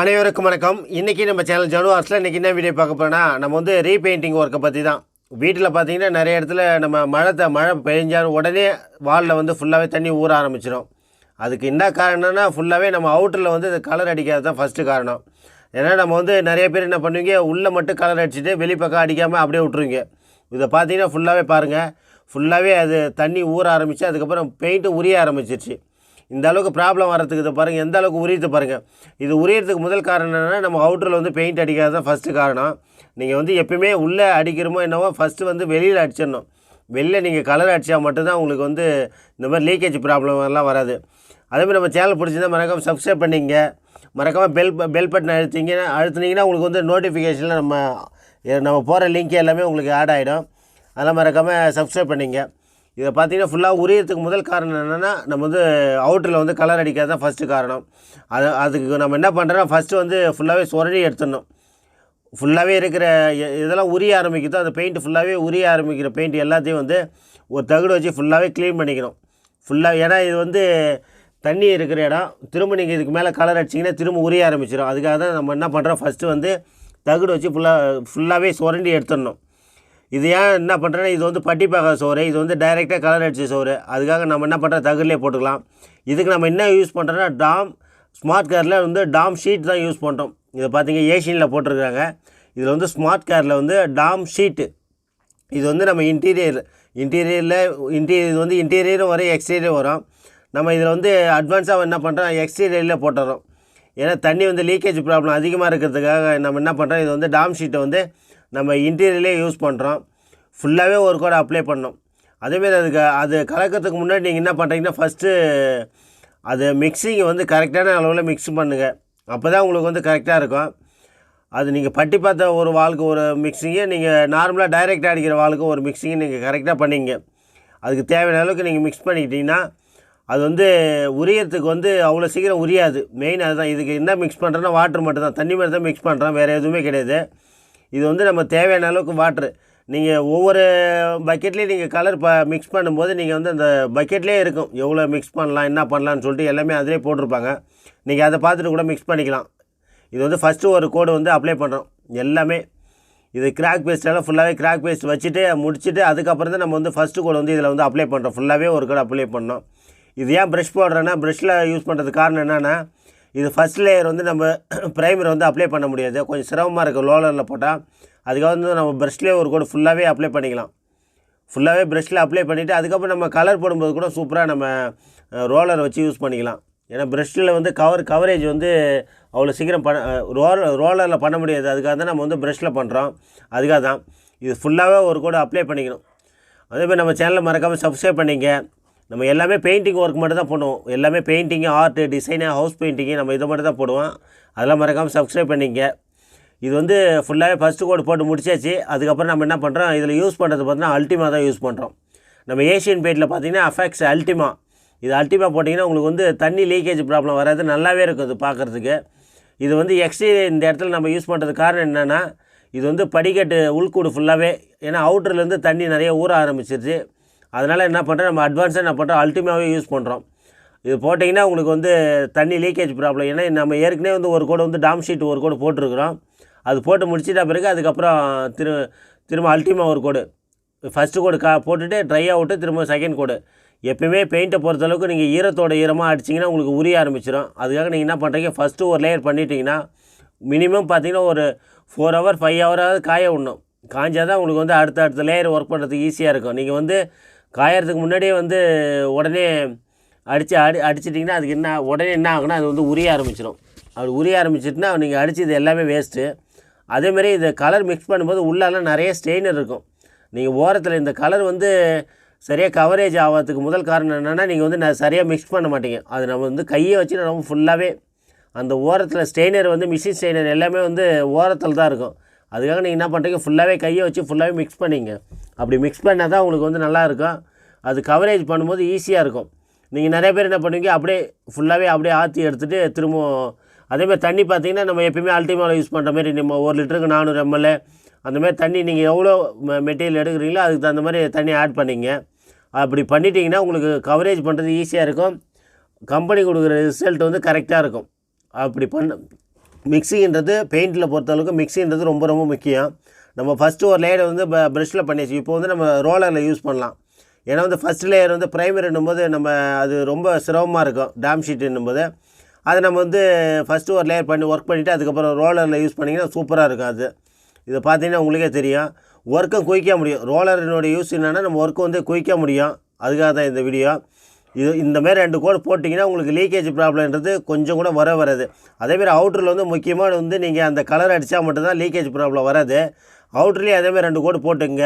அனைவருக்கும் வணக்கம். இன்றைக்கி நம்ம சேனல் ஜனு இன்றைக்கி என்ன வீடியோ பார்க்க போனால் நம்ம வந்து ரீபெயிண்டிங் ஒர்க்கை பற்றி தான் வீட்டில் பார்த்தீங்கன்னா நிறைய இடத்துல நம்ம மழை மழை பெஞ்சாலும் உடனே வாலில் வந்து ஃபுல்லாகவே தண்ணி ஊற ஆரம்பிச்சிடும் அதுக்கு என்ன காரணம்னா ஃபுல்லாகவே நம்ம அவுட்டரில் வந்து கலர் அடிக்காது தான் ஃபஸ்ட்டு காரணம். ஏன்னா நம்ம வந்து நிறைய பேர் என்ன பண்ணுவீங்க உள்ளே மட்டும் கலர் அடிச்சுட்டு வெளிப்பக்கம் அடிக்காமல் அப்படியே விட்ருவீங்க இதை பார்த்தீங்கன்னா ஃபுல்லாகவே பாருங்கள் ஃபுல்லாகவே அது தண்ணி ஊற ஆரம்பித்து அதுக்கப்புறம் பெயிண்ட்டு உரிய ஆரம்பிச்சிருச்சு. இந்த அளவுக்கு ப்ராப்ளம் வரதுக்கு இதை பாருங்கள் எந்த அளவுக்கு உரியது பாருங்கள் இது உரியறதுக்கு முதல் காரணம் என்னென்னா நம்ம அவுட்டரில் வந்து பெயிண்ட் அடிக்காது தான் ஃபஸ்ட்டு காரணம். நீங்கள் வந்து எப்பயுமே உள்ளே அடிக்கிறோமோ என்னவோ ஃபஸ்ட்டு வந்து வெளியில் அடிச்சிடணும். வெளில நீங்கள் கலர் அடித்தா மட்டும்தான் உங்களுக்கு வந்து இந்த மாதிரி லீக்கேஜ் ப்ராப்ளம் எல்லாம் வராது. அதேமாதிரி நம்ம சேனல் பிடிச்சிருந்தா மறக்காமல் சப்ஸ்கிரைப் பண்ணிங்க மறக்காமல் பெல் பெல் பட்டன் அழுத்திங்கன்னா அழுத்துனீங்கன்னா உங்களுக்கு வந்து நோட்டிஃபிகேஷனில் நம்ம நம்ம போகிற லிங்க் எல்லாமே உங்களுக்கு ஆட் ஆகிடும் அதெல்லாம் மறக்காமல் சப்ஸ்கிரைப் பண்ணிங்க இதை பார்த்தீங்கன்னா ஃபுல்லாக உரியறதுக்கு முதல் காரணம் என்னென்னா நம்ம வந்து அவுட்டரில் வந்து கலர் அடிக்கிறது தான் ஃபஸ்ட்டு காரணம். அது அதுக்கு நம்ம என்ன பண்ணுறோம் ஃபஸ்ட்டு வந்து ஃபுல்லாகவே சுரண்டி எடுத்துடணும். ஃபுல்லாகவே இருக்கிற இதெல்லாம் உரிய ஆரம்பிக்குதோ. அந்த பெயிண்ட் ஃபுல்லாகவே உரிய ஆரம்பிக்கிற பெயிண்ட் எல்லாத்தையும் வந்து ஒரு தகுடு வச்சு ஃபுல்லாகவே க்ளீன் பண்ணிக்கணும். ஃபுல்லாக ஏன்னா இது வந்து தண்ணி இருக்கிற இடம். திரும்ப நீங்கள் இதுக்கு மேலே கலர் அடிச்சிங்கன்னா திரும்ப உரிய ஆரம்பிச்சிடும் அதுக்காக தான் நம்ம என்ன பண்ணுறோம் ஃபஸ்ட்டு வந்து தகடு வச்சு ஃபுல்லாக ஃபுல்லாகவே சுரண்டி எடுத்துடணும். இது ஏன் என்ன பண்ணுறேன்னா இது வந்து பட்டிப்பாக்கா சோறு இது வந்து டைரெக்டாக கலர் அடிச்ச சோறு. அதுக்காக நம்ம என்ன பண்ணுறோம் தகுதிலே போட்டுக்கலாம். இதுக்கு நம்ம என்ன யூஸ் பண்ணுறோன்னா டாம் ஸ்மார்ட் காரில் வந்து டாம் ஷீட் தான் யூஸ் பண்ணுறோம் இதை பார்த்தீங்க ஏஷியனில் போட்டிருக்காங்க. இதில் வந்து ஸ்மார்ட் காரில் வந்து டாம் ஷீட்டு இது வந்து நம்ம இன்டீரியர் இன்டீரியரில் இன்டீரியர் இது வந்து இன்டீரியரும் வரும் எக்ஸ்டீரியரும் வரும். நம்ம இதில் வந்து அட்வான்ஸாக என்ன பண்ணுறோம் எக்ஸ்டீரியரில் போட்டுறோம். ஏன்னா தண்ணி வந்து லீக்கேஜ் ப்ராப்ளம் அதிகமாக இருக்கிறதுக்காக நம்ம என்ன பண்ணுறோம் இது வந்து டாம் ஷீட்டை வந்து நம்ம இன்டீரியர்லேயே யூஸ் பண்ணுறோம் ஃபுல்லாகவே ஒரு கோடை அப்ளை பண்ணோம். அதேமாரி அதுக்கு அது கலக்கிறதுக்கு முன்னாடி நீங்கள் என்ன பண்ணுறீங்கன்னா ஃபஸ்ட்டு அது மிக்சிங்கை வந்து கரெக்டான அளவில் மிக்ஸ் பண்ணுங்கள் அப்போ தான் உங்களுக்கு வந்து கரெக்டாக இருக்கும். அது நீங்கள் பட்டி பார்த்த ஒரு வாளுக்கு ஒரு மிக்சிங்கை நீங்கள் நார்மலாக டைரெக்டாக அடிக்கிற வாளுக்கு ஒரு மிக்சிங்கை நீங்கள் கரெக்டாக பண்ணிங்க. அதுக்கு தேவையான அளவுக்கு நீங்கள் மிக்ஸ் பண்ணிக்கிட்டீங்கன்னா அது வந்து உரியறதுக்கு வந்து அவ்வளோ சீக்கிரம் உரியாது. மெயின் அதுதான். இதுக்கு என்ன மிக்ஸ் பண்ணுறோன்னா வாட்டர் மட்டும் தான் தண்ணி மாதிரி தான் மிக்ஸ் பண்ணுறோம் வேறு எதுவுமே கிடையாது. இது வந்து நம்ம தேவையான அளவுக்கு வாட்ரு நீங்கள் ஒவ்வொரு பக்கெட்லேயும் நீங்கள் கலர் ப மிக்ஸ் பண்ணும்போது நீங்கள் வந்து அந்த பக்கெட்லேயே இருக்கும். எவ்வளோ மிக்ஸ் பண்ணலாம் என்ன பண்ணலாம்னு சொல்லிட்டு எல்லாமே அதிலே போட்டிருப்பாங்க. நீங்கள் அதை பார்த்துட்டு கூட மிக்ஸ் பண்ணிக்கலாம். இது வந்து ஃபஸ்ட்டு ஒரு கோடு வந்து அப்ளை பண்ணுறோம் எல்லாமே. இது கிராக் பேஸ்ட்டெல்லாம் ஃபுல்லாகவே கிராக் பேஸ்ட் வச்சுட்டு முடிச்சுட்டு அதுக்கப்புறம் தான் நம்ம வந்து ஃபஸ்ட்டு கோடு வந்து இதில் வந்து அப்ளை பண்ணுறோம் ஃபுல்லாகவே ஒரு கோடு அப்ளை பண்ணோம். இது ஏன் ப்ரஷ் போடுறேன்னா ப்ரஷ்ஷில் யூஸ் பண்ணுறதுக்கு காரணம் என்னென்னா இது ஃபஸ்ட் லேயர் வந்து நம்ம ப்ரைமர் வந்து அப்ளை பண்ண முடியாது. கொஞ்சம் சிரமமாக இருக்குது லோலரில் போட்டால் அதுக்காக வந்து நம்ம ப்ரஷ்லேயே ஒரு கோடு ஃபுல்லாகவே அப்ளை பண்ணிக்கலாம். ஃபுல்லாகவே ப்ரஷில் அப்ளை பண்ணிவிட்டு அதுக்கப்புறம் நம்ம கலர் போடும்போது கூட சூப்பராக நம்ம ரோலர் வச்சு யூஸ் பண்ணிக்கலாம். ஏன்னா ப்ரஷ்ஷில் வந்து கவர் கவரேஜ் வந்து அவ்வளோ சீக்கிரம் பண்ண ரோல் ரோலரில் பண்ண முடியாது. அதுக்காக தான் நம்ம வந்து ப்ரஷ்ஷில் பண்ணுறோம் அதுக்காக தான் இது ஃபுல்லாகவே ஒரு கூட அப்ளை பண்ணிக்கணும். அதேமாதிரி நம்ம சேனலை மறக்காமல் சப்ஸ்கிரைப் பண்ணிங்க நம்ம எல்லாமே பெயிண்டிங் ஒர்க் மட்டும் தான் பண்ணுவோம். எல்லாமே painting art design house painting நம்ம இதை மட்டும் தான் போடுவோம். அதெல்லாம் மறக்காமல் சப்ஸ்கிரைப் பண்ணிங்க. இது வந்து ஃபுல்லாகவே ஃபஸ்ட்டு கோடு போட்டு முடிச்சாச்சு. அதுக்கப்புறம் நம்ம என்ன பண்ணுறோம் இதில் யூஸ் பண்ணுறது பார்த்தீங்கன்னா அல்டிமா தான் யூஸ் பண்ணுறோம் நம்ம ஏஷியன் பெயிண்டில் பார்த்தீங்கன்னா அஃபெக்ஸ் அல்டிமா இது அல்டிமா போட்டிங்கன்னா உங்களுக்கு வந்து தண்ணி லீக்கேஜ் ப்ராப்ளம் வராது. நல்லாவே இருக்கும் இது பார்க்குறதுக்கு. இது வந்து எக்ஸ்டீரியர் இந்த இடத்துல நம்ம யூஸ் பண்ணுறது காரணம் என்னென்னா இது வந்து படிக்கட்டு உள்கூடு ஃபுல்லாகவே ஏன்னா அவுட்டர்லேருந்து தண்ணி நிறைய ஊற ஆரம்பிச்சிருச்சு. அதனால் என்ன பண்ணுறோம் நம்ம அட்வான்ஸாக என்ன பண்ணுறோம் அல்டிமாவே யூஸ் பண்ணுறோம் இது போட்டிங்கன்னா உங்களுக்கு வந்து தண்ணி லீக்கேஜ் ப்ராப்ளம் ஏன்னா நம்ம ஏற்கனவே வந்து ஒரு கோடு வந்து டாம் ஷீட் ஒரு கோடு போட்டிருக்கிறோம். அது போட்டு முடிச்சிட்ட பிறகு அதுக்கப்புறம் திரு திரும்ப அல்டிமா ஒரு கோடு. ஃபஸ்ட்டு கோடு கா போட்டுட்டு ட்ரை அவுட்டு திரும்ப செகண்ட் கோடு. எப்பயுமே பெயிண்ட்டை பொறுத்தளவுக்கு நீங்கள் ஈரத்தோட ஈரமாக அடிச்சிங்கன்னா உங்களுக்கு உரிய ஆரம்பிச்சிடும் அதுக்காக நீங்கள் என்ன பண்ணுறீங்க ஃபஸ்ட்டு ஒரு லேயர் பண்ணிட்டீங்கன்னா மினிமம் பார்த்தீங்கன்னா ஒரு ஃபோர் ஹவர் ஃபைவ் ஹவராவது காய விடணும். காஞ்சால் தான் உங்களுக்கு வந்து அடுத்த அடுத்த லேயர் ஒர்க் பண்ணுறதுக்கு ஈஸியாக இருக்கும். நீங்கள் வந்து காயறதுக்கு முன்னாடியே வந்து உடனே அடித்து அடி அடிச்சிட்டிங்கன்னா அதுக்கு என்ன உடனே என்ன ஆகுனா அது வந்து உரிய ஆரம்பிச்சிடும் அது உரிய ஆரம்பிச்சிட்டுனா நீங்கள் அடித்தது எல்லாமே வேஸ்ட்டு அதேமாரி இந்த கலர் மிக்ஸ் பண்ணும்போது உள்ளெல்லாம் நிறைய ஸ்டெயினர் இருக்கும். நீங்கள் ஓரத்தில் இந்த கலர் வந்து சரியாக கவரேஜ் ஆகிறதுக்கு முதல் காரணம் என்னென்னா நீங்கள் வந்து நான் சரியாக மிக்ஸ் பண்ண மாட்டீங்க. அது நம்ம வந்து கையை வச்சு நம்ம ஃபுல்லாகவே அந்த ஓரத்தில் ஸ்டெயினர் வந்து மிஷின் ஸ்டெயினர் எல்லாமே வந்து ஓரத்தில் தான் இருக்கும். அதுக்காக நீங்கள் என்ன பண்ணுறீங்க ஃபுல்லாகவே கையை வச்சு ஃபுல்லாகவே மிக்ஸ் பண்ணிங்க. அப்படி மிக்ஸ் பண்ணால் தான் உங்களுக்கு வந்து நல்லாயிருக்கும் அது கவரேஜ் பண்ணும்போது ஈஸியாக இருக்கும். நீங்கள் நிறைய பேர் என்ன பண்ணுவீங்க? அப்படியே ஃபுல்லாகவே அப்படியே ஆற்றி எடுத்துகிட்டு திரும்ப அதேமாதிரி தண்ணி பார்த்தீங்கன்னா நம்ம எப்பயுமே அல்டிமாவில் யூஸ் பண்ணுற மாதிரி நம்ம ஒரு லிட்டருக்கு நானூறு எம்எல்ஏ அந்த மாதிரி தண்ணி நீங்கள் எவ்வளோ மெட்டீரியல் எடுக்கிறீங்களோ அதுக்கு தகுந்த மாதிரி தண்ணி ஆட் பண்ணிங்க. அப்படி பண்ணிட்டீங்கன்னா உங்களுக்கு கவரேஜ் பண்ணுறது ஈஸியாக இருக்கும். கம்பெனி கொடுக்குற ரிசல்ட் வந்து கரெக்டாக இருக்கும். அப்படி பண்ண மிக்சிங்கிறது பெயிண்டில் பொறுத்தளவுக்கு மிக்சிங்கிறது ரொம்ப ரொம்ப முக்கியம். நம்ம ஃபஸ்ட்டு ஒரு லேயரை வந்து ப்ரெஷ்ஷில் பண்ணியாச்சு. இப்போ வந்து நம்ம ரோலரில் யூஸ் பண்ணலாம். ஏன்னா வந்து ஃபஸ்ட் லேயர் வந்து ப்ரைமரின்னும் போது நம்ம அது ரொம்ப சிரமமாக இருக்கும் டேம் ஷீட்டுன்னும் போது அதை நம்ம வந்து ஃபஸ்ட்டு ஒரு லேயர் பண்ணி ஒர்க் பண்ணிவிட்டு அதுக்கப்புறம் ரோலரில் யூஸ் பண்ணிங்கன்னா சூப்பராக இருக்கும் அது. இதை பார்த்தீங்கன்னா உங்களுக்கே தெரியும். ஒர்க்கும் குயிக்க முடியும். ரோலரினுடைய யூஸ் என்னென்னா நம்ம ஒர்க்கு வந்து குயிக்க முடியும். அதுக்காக தான் இந்த வீடியோ இது இந்தமாரி ரெண்டு கோடு போட்டிங்கன்னா உங்களுக்கு லீக்கேஜ் ப்ராப்ளம்ன்றது கொஞ்சம் கூட வர வராது. அதேமாதிரி அவுட்டரில் வந்து முக்கியமாக வந்து நீங்கள் அந்த கலர் அடித்தா மட்டும்தான் லீக்கேஜ் ப்ராப்ளம் வராது. அவுட்ருலேயும் அதேமாதிரி ரெண்டு கோடு போட்டுங்க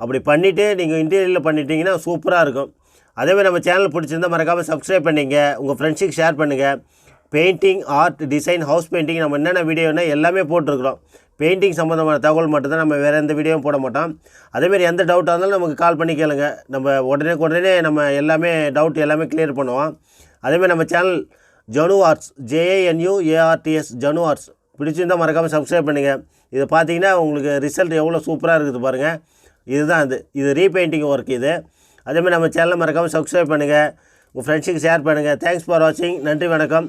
அப்படி பண்ணிவிட்டு நீங்கள் இன்டீரியரில் பண்ணிட்டீங்கன்னா சூப்பராக இருக்கும். அதேமாதிரி நம்ம சேனல் பிடிச்சிருந்தா மறக்காமல் சப்ஸ்கிரைப் பண்ணிங்க. உங்கள் ஃப்ரெண்ட்ஸுக்கு ஷேர் பண்ணுங்கள் painting art design house painting நம்ம என்னென்ன வீடியோனா எல்லாமே போட்டிருக்கிறோம். பெயிண்டிங் சம்மந்தமான தகவல் மட்டும்தான் நம்ம வேறு எந்த வீடியோவும் போட மாட்டோம். அதேமாரி எந்த டவுட்டாக இருந்தாலும் நமக்கு கால் பண்ணி கேளுங்க. நம்ம உடனே உடனே நம்ம எல்லாமே டவுட் எல்லாமே கிளியர் பண்ணுவோம். அதேமாதிரி நம்ம channel Janu arts J A N U A R T S Janu arts பிடிச்சிருந்தால் மறக்காமல் சப்ஸ்கிரைப் பண்ணுங்கள் இதை பார்த்தீங்கன்னா உங்களுக்கு ரிசல்ட் எவ்வளோ சூப்பராக இருக்குது பாருங்கள் இதுதான் இது. இது ரீபெயிண்டிங் ஒர்க் இது. அதேமாதிரி நம்ம சேனலை மறக்காமல் சப்ஸ்கிரைப் பண்ணுங்கள் உங்கள் ஃப்ரெண்ட்ஸுக்கு ஷேர் பண்ணுங்கள் தேங்க்ஸ் ஃபார் வாட்சிங் நன்றி வணக்கம்.